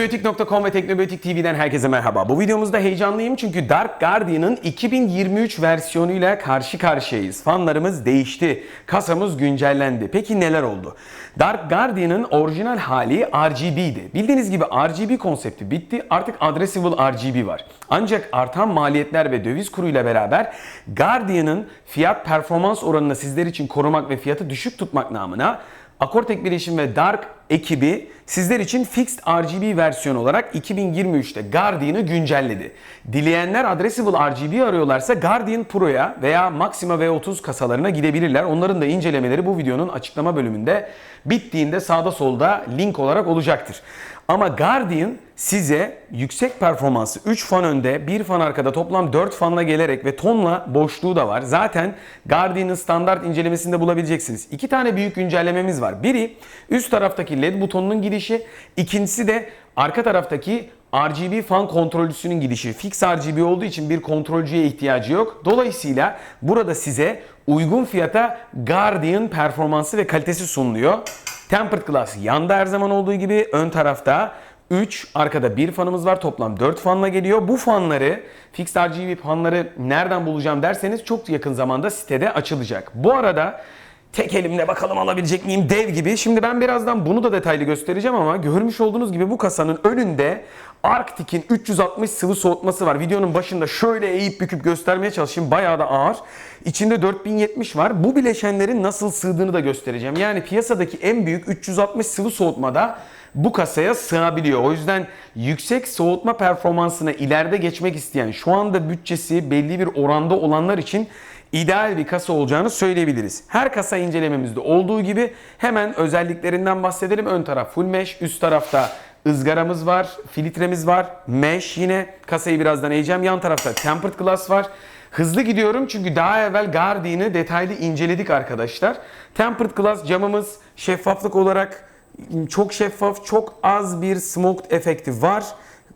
Teknobiyotik.com ve Teknobiyotik TV'den herkese merhaba. Bu videomuzda heyecanlıyım çünkü Dark Guardian'ın 2023 versiyonuyla karşı karşıyayız. Fanlarımız değişti, kasamız güncellendi. Peki neler oldu? Dark Guardian'ın orijinal hali RGB'di. Bildiğiniz gibi RGB konsepti bitti. Artık Addressable RGB var. Ancak artan maliyetler ve döviz kuruyla beraber Guardian'ın fiyat performans oranını sizler için korumak ve fiyatı düşük tutmak namına Akortek Bilişim ve Dark ekibi sizler için Fixed RGB versiyon olarak 2023'te Guardian'ı güncelledi. Dileyenler Addressable RGB arıyorlarsa Guardian Pro'ya veya Maxima V30 kasalarına gidebilirler. Onların da incelemeleri bu videonun açıklama bölümünde bittiğinde sağda solda link olarak olacaktır. Ama Guardian size yüksek performansı 3 fan önde, 1 fan arkada toplam 4 fanla gelerek ve tonla boşluğu da var. Zaten Guardian'ın standart incelemesinde bulabileceksiniz. İki tane büyük güncellememiz var. Biri üst taraftaki LED butonunun gidişi, ikincisi de arka taraftaki RGB fan kontrolcüsünün gidişi. Fix RGB olduğu için bir kontrolcüye ihtiyacı yok. Dolayısıyla burada size uygun fiyata Guardian performansı ve kalitesi sunuluyor. Tempered Glass yanda her zaman olduğu gibi ön tarafta 3, arkada bir fanımız var. Toplam 4 fanla geliyor. Bu fanları, Fixed RGB fanları nereden bulacağım derseniz çok yakın zamanda sitede açılacak. Bu arada tek elimle bakalım alabilecek miyim dev gibi. Şimdi ben birazdan bunu da detaylı göstereceğim ama görmüş olduğunuz gibi bu kasanın önünde Arctic'in 360 sıvı soğutması var. Videonun başında şöyle eğip büküp göstermeye çalışayım. Bayağı da ağır. İçinde 4070 var. Bu bileşenlerin nasıl sığdığını da göstereceğim. Yani piyasadaki en büyük 360 sıvı soğutmada bu kasaya sığabiliyor. O yüzden yüksek soğutma performansına ileride geçmek isteyen, şu anda bütçesi belli bir oranda olanlar için ideal bir kasa olacağını söyleyebiliriz. Her kasa incelememizde olduğu gibi hemen özelliklerinden bahsedelim. Ön taraf full mesh, üst tarafta ızgaramız var, filtremiz var, mesh yine kasayı birazdan eğeceğim. Yan tarafta tempered glass var. Hızlı gidiyorum çünkü daha evvel Guardian'ı detaylı inceledik arkadaşlar. Tempered glass camımız şeffaflık olarak çok şeffaf, çok az bir smoked efekti var.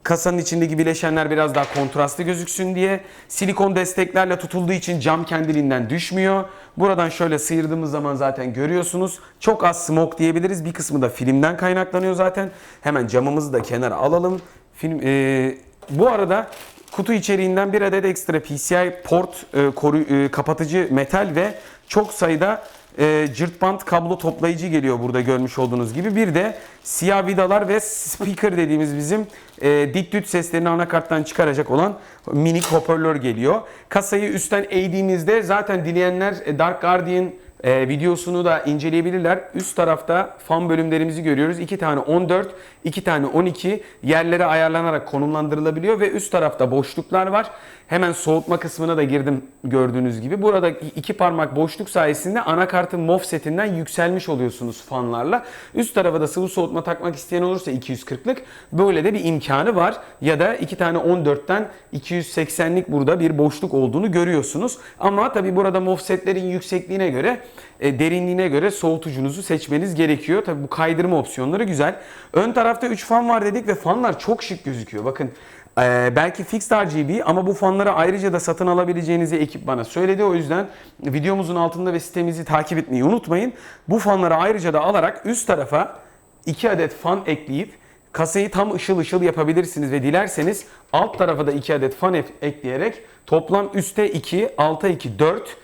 Kasanın içindeki bileşenler biraz daha kontrastlı gözüksün diye. Silikon desteklerle tutulduğu için cam kendiliğinden düşmüyor. Buradan şöyle sıyırdığımız zaman zaten görüyorsunuz. Çok az smoke diyebiliriz. Bir kısmı da filmden kaynaklanıyor zaten. Hemen camımızı da kenara alalım. Film, e, bu arada kutu içeriğinden bir adet ekstra PCI port e, koru, e, kapatıcı metal ve çok sayıda e, cırt bant kablo toplayıcı geliyor burada görmüş olduğunuz gibi. Bir de siyah vidalar ve speaker dediğimiz bizim e, dit düt seslerini anakarttan çıkaracak olan minik hoparlör geliyor. Kasayı üstten eğdiğimizde zaten dileyenler e, Dark Guardian e, videosunu da inceleyebilirler. Üst tarafta fan bölümlerimizi görüyoruz. 2 tane 14, 2 tane 12 yerlere ayarlanarak konumlandırılabiliyor ve üst tarafta boşluklar var. Hemen soğutma kısmına da girdim gördüğünüz gibi. Burada iki parmak boşluk sayesinde anakartın MOF setinden yükselmiş oluyorsunuz fanlarla. Üst tarafa da sıvı soğutma takmak isteyen olursa 240'lık böyle de bir imkanı var. Ya da iki tane 14'ten 280'lik burada bir boşluk olduğunu görüyorsunuz. Ama tabi burada MOF setlerin yüksekliğine göre e, derinliğine göre soğutucunuzu seçmeniz gerekiyor. Tabi bu kaydırma opsiyonları güzel. Ön tarafta 3 fan var dedik ve fanlar çok şık gözüküyor. Bakın ee, belki fixed RGB ama bu fanları ayrıca da satın alabileceğinizi ekip bana söyledi. O yüzden videomuzun altında ve sitemizi takip etmeyi unutmayın. Bu fanları ayrıca da alarak üst tarafa 2 adet fan ekleyip kasayı tam ışıl ışıl yapabilirsiniz ve dilerseniz alt tarafa da 2 adet fan ekleyerek toplam üste 2, alta 2, 4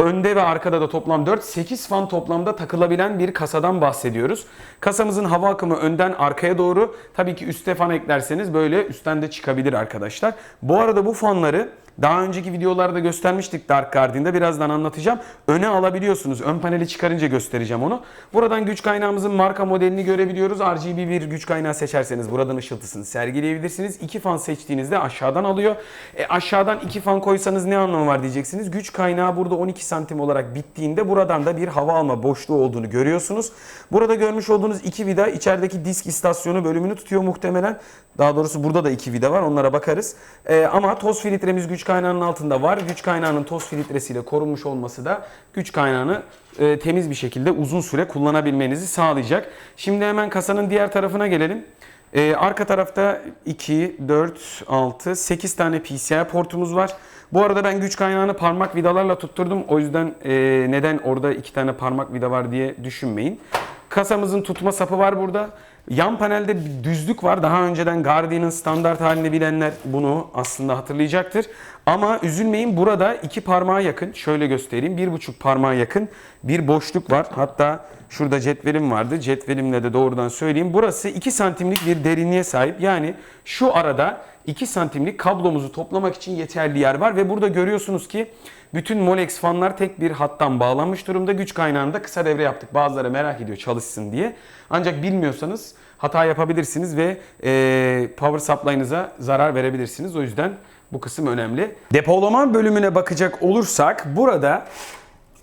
Önde ve arkada da toplam 4, 8 fan toplamda takılabilen bir kasadan bahsediyoruz. Kasamızın hava akımı önden arkaya doğru. Tabii ki üstte fan eklerseniz böyle üstten de çıkabilir arkadaşlar. Bu arada bu fanları daha önceki videolarda göstermiştik Dark Guardian'da. Birazdan anlatacağım. Öne alabiliyorsunuz. Ön paneli çıkarınca göstereceğim onu. Buradan güç kaynağımızın marka modelini görebiliyoruz. RGB bir güç kaynağı seçerseniz buradan ışıltısını sergileyebilirsiniz. İki fan seçtiğinizde aşağıdan alıyor. E aşağıdan iki fan koysanız ne anlamı var diyeceksiniz. Güç kaynağı burada 12 santim olarak bittiğinde buradan da bir hava alma boşluğu olduğunu görüyorsunuz. Burada görmüş olduğunuz iki vida içerideki disk istasyonu bölümünü tutuyor muhtemelen. Daha doğrusu burada da iki vida var. Onlara bakarız. E, ama toz filtremiz güç kaynağının altında var. Güç kaynağının toz filtresiyle korunmuş olması da güç kaynağını e, temiz bir şekilde uzun süre kullanabilmenizi sağlayacak. Şimdi hemen kasanın diğer tarafına gelelim. E, arka tarafta 2, 4, 6, 8 tane PCI portumuz var. Bu arada ben güç kaynağını parmak vidalarla tutturdum. O yüzden e, neden orada iki tane parmak vida var diye düşünmeyin. Kasamızın tutma sapı var burada. Yan panelde bir düzlük var. Daha önceden Guardian'ın standart halini bilenler bunu aslında hatırlayacaktır. Ama üzülmeyin burada iki parmağa yakın. Şöyle göstereyim. Bir buçuk parmağa yakın bir boşluk var. Hatta şurada cetvelim vardı. Cetvelimle de doğrudan söyleyeyim. Burası 2 santimlik bir derinliğe sahip. Yani şu arada 2 santimlik kablomuzu toplamak için yeterli yer var. Ve burada görüyorsunuz ki bütün Molex fanlar tek bir hattan bağlanmış durumda. Güç kaynağında kısa devre yaptık. Bazıları merak ediyor çalışsın diye. Ancak bilmiyorsanız hata yapabilirsiniz ve e, power supply'ınıza zarar verebilirsiniz. O yüzden bu kısım önemli. Depolama bölümüne bakacak olursak burada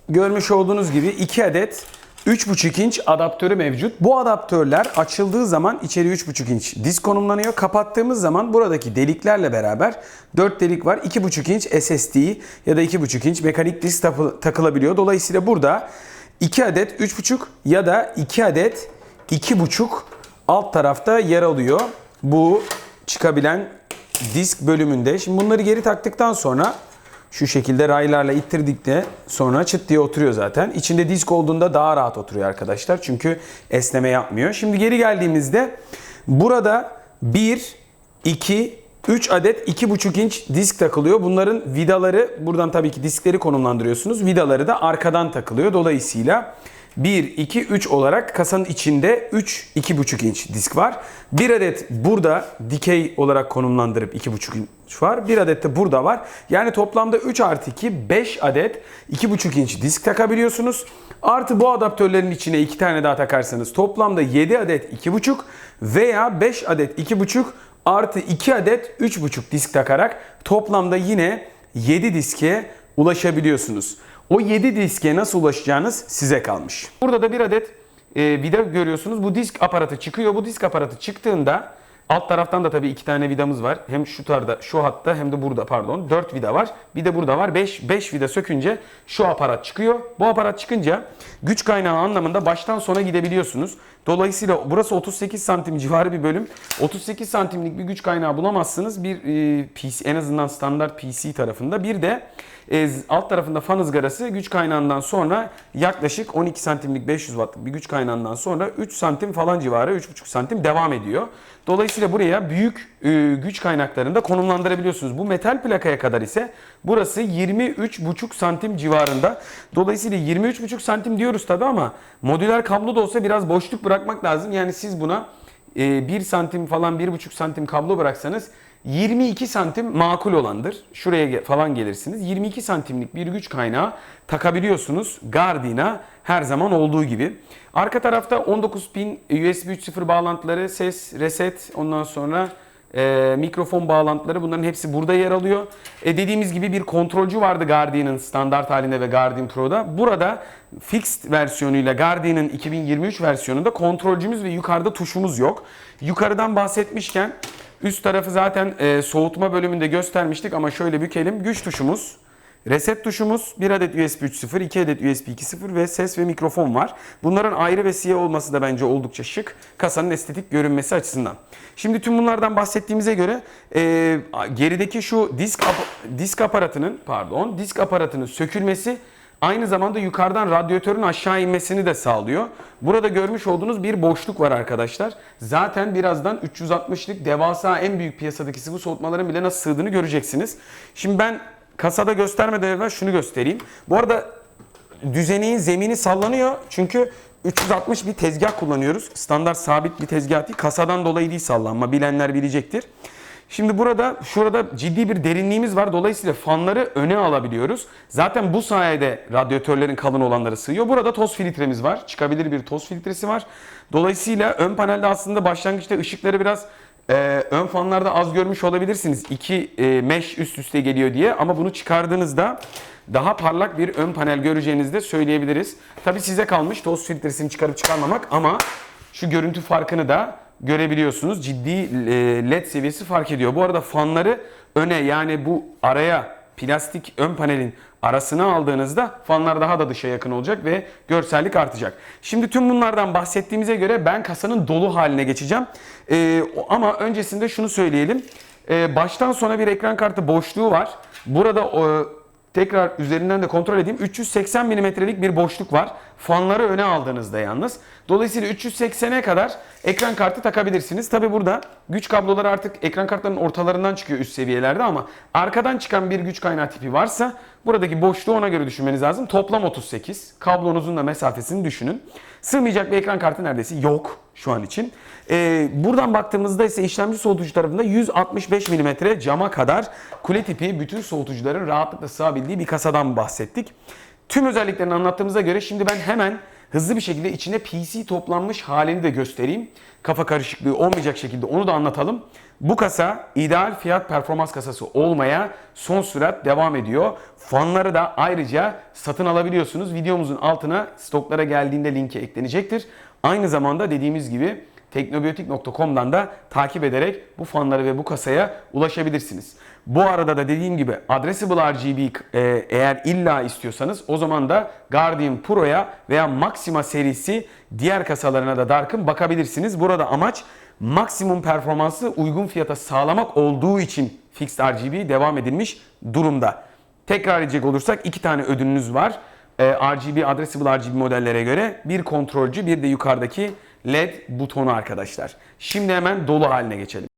görmüş olduğunuz gibi 2 adet 3.5 inç adaptörü mevcut. Bu adaptörler açıldığı zaman içeri 3.5 inç disk konumlanıyor. Kapattığımız zaman buradaki deliklerle beraber 4 delik var. 2.5 inç SSD ya da 2.5 inç mekanik disk takılabiliyor. Dolayısıyla burada 2 adet 3.5 ya da 2 adet 2.5 alt tarafta yer alıyor. Bu çıkabilen disk bölümünde. Şimdi bunları geri taktıktan sonra şu şekilde raylarla ittirdik de sonra çıt diye oturuyor zaten. İçinde disk olduğunda daha rahat oturuyor arkadaşlar. Çünkü esneme yapmıyor. Şimdi geri geldiğimizde burada 1, 2, 3 adet 2,5 inç disk takılıyor. Bunların vidaları buradan tabii ki diskleri konumlandırıyorsunuz. Vidaları da arkadan takılıyor. Dolayısıyla 1, 2, 3 olarak kasanın içinde 3, 2,5 inç disk var. Bir adet burada dikey olarak konumlandırıp 2,5 inç var. Bir adet de burada var. Yani toplamda 3 artı 2, 5 adet 2,5 inç disk takabiliyorsunuz. Artı bu adaptörlerin içine 2 tane daha takarsanız toplamda 7 adet 2,5 veya 5 adet 2,5 artı 2 adet 3,5 disk takarak toplamda yine 7 diske ulaşabiliyorsunuz. O 7 diske nasıl ulaşacağınız size kalmış. Burada da bir adet e, vida görüyorsunuz. Bu disk aparatı çıkıyor. Bu disk aparatı çıktığında alt taraftan da tabii iki tane vidamız var. Hem şu tarda, şu hatta hem de burada pardon. 4 vida var. Bir de burada var. 5 5 vida sökünce şu aparat çıkıyor. Bu aparat çıkınca güç kaynağı anlamında baştan sona gidebiliyorsunuz. Dolayısıyla burası 38 santim civarı bir bölüm. 38 santimlik bir güç kaynağı bulamazsınız. Bir e, PC en azından standart PC tarafında. Bir de e, alt tarafında fan ızgarası güç kaynağından sonra yaklaşık 12 santimlik 500 wattlık bir güç kaynağından sonra 3 santim falan civarı 3,5 santim devam ediyor. Dolayısıyla buraya büyük e, güç kaynaklarında konumlandırabiliyorsunuz. Bu metal plakaya kadar ise burası 23,5 santim civarında. Dolayısıyla 23,5 santim diyoruz tabi ama modüler kablo da olsa biraz boşluk bırakmak lazım. Yani siz buna e, 1 santim falan 1,5 santim kablo bıraksanız 22 santim makul olandır. Şuraya falan gelirsiniz. 22 santimlik bir güç kaynağı takabiliyorsunuz Guardian'a her zaman olduğu gibi. Arka tarafta 19 pin USB 3.0 bağlantıları, ses, reset, ondan sonra e, mikrofon bağlantıları bunların hepsi burada yer alıyor. E, dediğimiz gibi bir kontrolcü vardı Guardian'ın standart halinde ve Guardian Pro'da. Burada fixed versiyonuyla Guardian'ın 2023 versiyonunda kontrolcümüz ve yukarıda tuşumuz yok. Yukarıdan bahsetmişken üst tarafı zaten e, soğutma bölümünde göstermiştik ama şöyle bükelim. Güç tuşumuz, Reset tuşumuz, bir adet USB 3.0, 2 adet USB 2.0 ve ses ve mikrofon var. Bunların ayrı ve siyah olması da bence oldukça şık. Kasanın estetik görünmesi açısından. Şimdi tüm bunlardan bahsettiğimize göre e, gerideki şu disk ap- disk aparatının pardon disk aparatının sökülmesi aynı zamanda yukarıdan radyatörün aşağı inmesini de sağlıyor. Burada görmüş olduğunuz bir boşluk var arkadaşlar. Zaten birazdan 360'lık devasa en büyük piyasadaki sıvı soğutmaların bile nasıl sığdığını göreceksiniz. Şimdi ben kasada göstermeden evvel şunu göstereyim. Bu arada düzeneğin zemini sallanıyor çünkü 360 bir tezgah kullanıyoruz. Standart sabit bir tezgah değil. Kasadan dolayı değil sallanma. Bilenler bilecektir. Şimdi burada şurada ciddi bir derinliğimiz var. Dolayısıyla fanları öne alabiliyoruz. Zaten bu sayede radyatörlerin kalın olanları sığıyor. Burada toz filtremiz var. Çıkabilir bir toz filtresi var. Dolayısıyla ön panelde aslında başlangıçta ışıkları biraz ee, ön fanlarda az görmüş olabilirsiniz. İki e, mesh üst üste geliyor diye ama bunu çıkardığınızda daha parlak bir ön panel göreceğinizi de söyleyebiliriz. Tabi size kalmış toz filtresini çıkarıp çıkarmamak ama şu görüntü farkını da görebiliyorsunuz. Ciddi e, led seviyesi fark ediyor. Bu arada fanları öne yani bu araya plastik ön panelin arasına aldığınızda fanlar daha da dışa yakın olacak ve görsellik artacak. Şimdi tüm bunlardan bahsettiğimize göre ben kasanın dolu haline geçeceğim. Ee, ama öncesinde şunu söyleyelim. Ee, baştan sona bir ekran kartı boşluğu var. Burada o, tekrar üzerinden de kontrol edeyim. 380 milimetrelik bir boşluk var. Fanları öne aldığınızda yalnız. Dolayısıyla 380'e kadar ekran kartı takabilirsiniz. Tabi burada güç kabloları artık ekran kartlarının ortalarından çıkıyor üst seviyelerde ama arkadan çıkan bir güç kaynağı tipi varsa buradaki boşluğu ona göre düşünmeniz lazım. Toplam 38. Kablonuzun da mesafesini düşünün. Sığmayacak bir ekran kartı neredeyse yok şu an için. Ee, buradan baktığımızda ise işlemci soğutucu tarafında 165 mm cama kadar kule tipi bütün soğutucuların rahatlıkla sığabildiği bir kasadan bahsettik. Tüm özelliklerini anlattığımıza göre şimdi ben hemen hızlı bir şekilde içine PC toplanmış halini de göstereyim. Kafa karışıklığı olmayacak şekilde onu da anlatalım. Bu kasa ideal fiyat performans kasası olmaya son sürat devam ediyor. Fanları da ayrıca satın alabiliyorsunuz. Videomuzun altına stoklara geldiğinde linki eklenecektir. Aynı zamanda dediğimiz gibi teknobiyotik.com'dan da takip ederek bu fanları ve bu kasaya ulaşabilirsiniz. Bu arada da dediğim gibi Addressable RGB e, eğer illa istiyorsanız o zaman da Guardian Pro'ya veya Maxima serisi diğer kasalarına da Dark'ın bakabilirsiniz. Burada amaç maksimum performansı uygun fiyata sağlamak olduğu için Fixed RGB devam edilmiş durumda. Tekrar edecek olursak iki tane ödülünüz var. Ee, RGB, Addressable RGB modellere göre bir kontrolcü bir de yukarıdaki LED butonu arkadaşlar. Şimdi hemen dolu haline geçelim.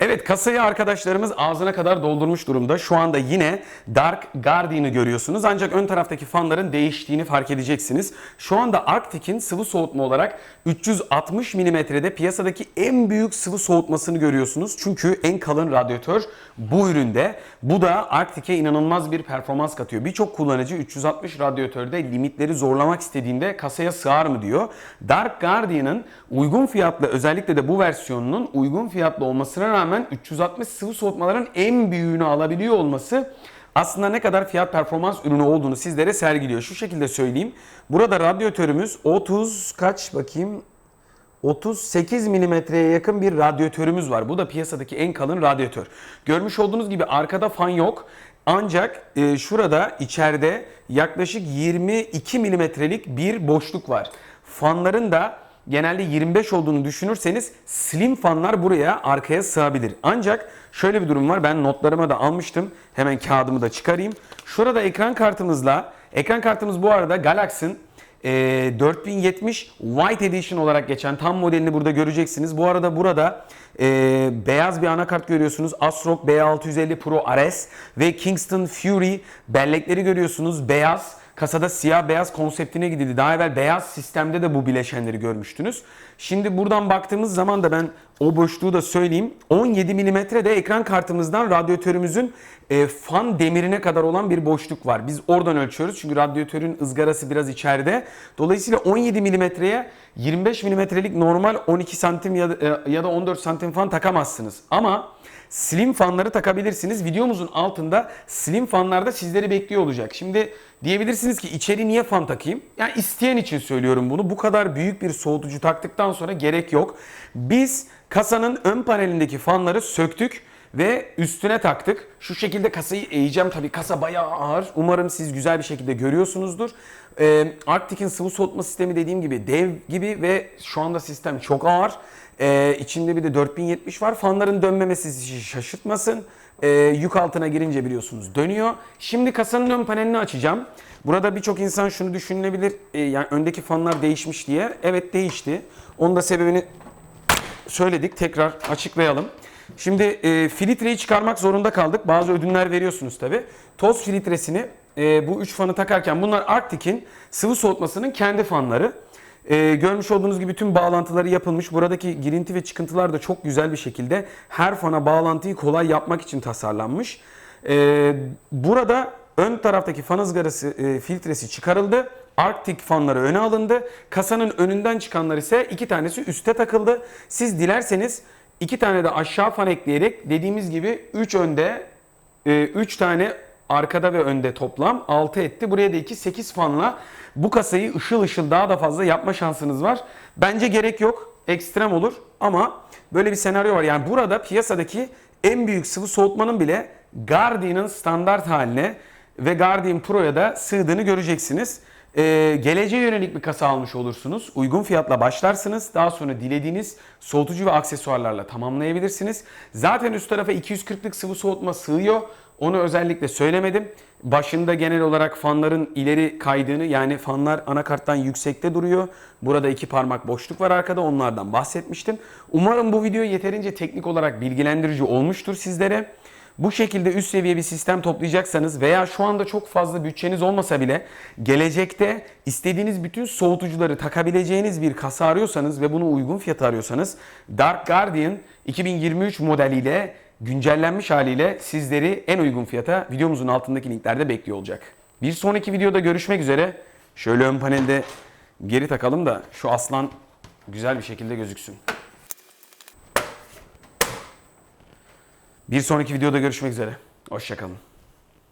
Evet kasayı arkadaşlarımız ağzına kadar doldurmuş durumda. Şu anda yine Dark Guardian'ı görüyorsunuz. Ancak ön taraftaki fanların değiştiğini fark edeceksiniz. Şu anda Arctic'in sıvı soğutma olarak 360 mm'de piyasadaki en büyük sıvı soğutmasını görüyorsunuz. Çünkü en kalın radyatör bu üründe. Bu da Arctic'e inanılmaz bir performans katıyor. Birçok kullanıcı 360 radyatörde limitleri zorlamak istediğinde kasaya sığar mı diyor. Dark Guardian'ın uygun fiyatlı özellikle de bu versiyonunun uygun fiyatlı olmasına rağmen rağmen 360 sıvı soğutmaların en büyüğünü alabiliyor olması aslında ne kadar fiyat performans ürünü olduğunu sizlere sergiliyor. Şu şekilde söyleyeyim. Burada radyatörümüz 30 kaç bakayım 38 milimetreye yakın bir radyatörümüz var. Bu da piyasadaki en kalın radyatör. Görmüş olduğunuz gibi arkada fan yok. Ancak e, şurada içeride yaklaşık 22 milimetrelik bir boşluk var. Fanların da genelde 25 olduğunu düşünürseniz slim fanlar buraya arkaya sığabilir. Ancak şöyle bir durum var. Ben notlarıma da almıştım. Hemen kağıdımı da çıkarayım. Şurada ekran kartımızla ekran kartımız bu arada Galaxy'ın e, 4070 White Edition olarak geçen tam modelini burada göreceksiniz. Bu arada burada e, beyaz bir anakart görüyorsunuz. ASRock B650 Pro RS ve Kingston Fury bellekleri görüyorsunuz. Beyaz. Kasada siyah beyaz konseptine gidildi. Daha evvel beyaz sistemde de bu bileşenleri görmüştünüz. Şimdi buradan baktığımız zaman da ben o boşluğu da söyleyeyim. 17 mm de ekran kartımızdan radyatörümüzün e, fan demirine kadar olan bir boşluk var. Biz oradan ölçüyoruz çünkü radyatörün ızgarası biraz içeride. Dolayısıyla 17 mm'ye 25 mm'lik normal 12 santim ya da, e, ya da 14 santim fan takamazsınız. Ama slim fanları takabilirsiniz. Videomuzun altında slim fanlarda sizleri bekliyor olacak. Şimdi diyebilirsiniz ki içeri niye fan takayım? Yani isteyen için söylüyorum bunu. Bu kadar büyük bir soğutucu taktıktan sonra gerek yok. Biz kasanın ön panelindeki fanları söktük ve üstüne taktık. Şu şekilde kasayı eğeceğim. Tabii kasa bayağı ağır. Umarım siz güzel bir şekilde görüyorsunuzdur. Ee, Arctic'in sıvı soğutma sistemi dediğim gibi dev gibi ve şu anda sistem çok ağır. Ee, içinde bir de 4070 var. Fanların dönmemesi sizi şaşırtmasın. Ee, yük altına girince biliyorsunuz dönüyor. Şimdi kasanın ön panelini açacağım. Burada birçok insan şunu düşünebilir. E, yani öndeki fanlar değişmiş diye. Evet değişti. Onun da sebebini söyledik. Tekrar açıklayalım. Şimdi e, filtreyi çıkarmak zorunda kaldık. Bazı ödünler veriyorsunuz tabi. Toz filtresini e, bu üç fanı takarken bunlar Arctic'in sıvı soğutmasının kendi fanları. E, görmüş olduğunuz gibi tüm bağlantıları yapılmış. Buradaki girinti ve çıkıntılar da çok güzel bir şekilde her fana bağlantıyı kolay yapmak için tasarlanmış. E, burada ön taraftaki fan ızgarası e, filtresi çıkarıldı. Arctic fanları öne alındı. Kasanın önünden çıkanlar ise iki tanesi üste takıldı. Siz dilerseniz iki tane de aşağı fan ekleyerek dediğimiz gibi 3 önde 3 e, tane arkada ve önde toplam 6 etti. Buraya da 2 8 fanla bu kasayı ışıl ışıl daha da fazla yapma şansınız var. Bence gerek yok. Ekstrem olur ama böyle bir senaryo var. Yani burada piyasadaki en büyük sıvı soğutmanın bile Guardian'ın standart haline ve Guardian Pro'ya da sığdığını göreceksiniz. Ee, geleceğe yönelik bir kasa almış olursunuz. Uygun fiyatla başlarsınız. Daha sonra dilediğiniz soğutucu ve aksesuarlarla tamamlayabilirsiniz. Zaten üst tarafa 240'lık sıvı soğutma sığıyor. Onu özellikle söylemedim. Başında genel olarak fanların ileri kaydığını yani fanlar anakarttan yüksekte duruyor. Burada iki parmak boşluk var arkada onlardan bahsetmiştim. Umarım bu video yeterince teknik olarak bilgilendirici olmuştur sizlere. Bu şekilde üst seviye bir sistem toplayacaksanız veya şu anda çok fazla bütçeniz olmasa bile gelecekte istediğiniz bütün soğutucuları takabileceğiniz bir kasa arıyorsanız ve bunu uygun fiyata arıyorsanız Dark Guardian 2023 modeliyle güncellenmiş haliyle sizleri en uygun fiyata videomuzun altındaki linklerde bekliyor olacak. Bir sonraki videoda görüşmek üzere. Şöyle ön panelde geri takalım da şu aslan güzel bir şekilde gözüksün. Bir sonraki videoda görüşmek üzere. Hoşçakalın.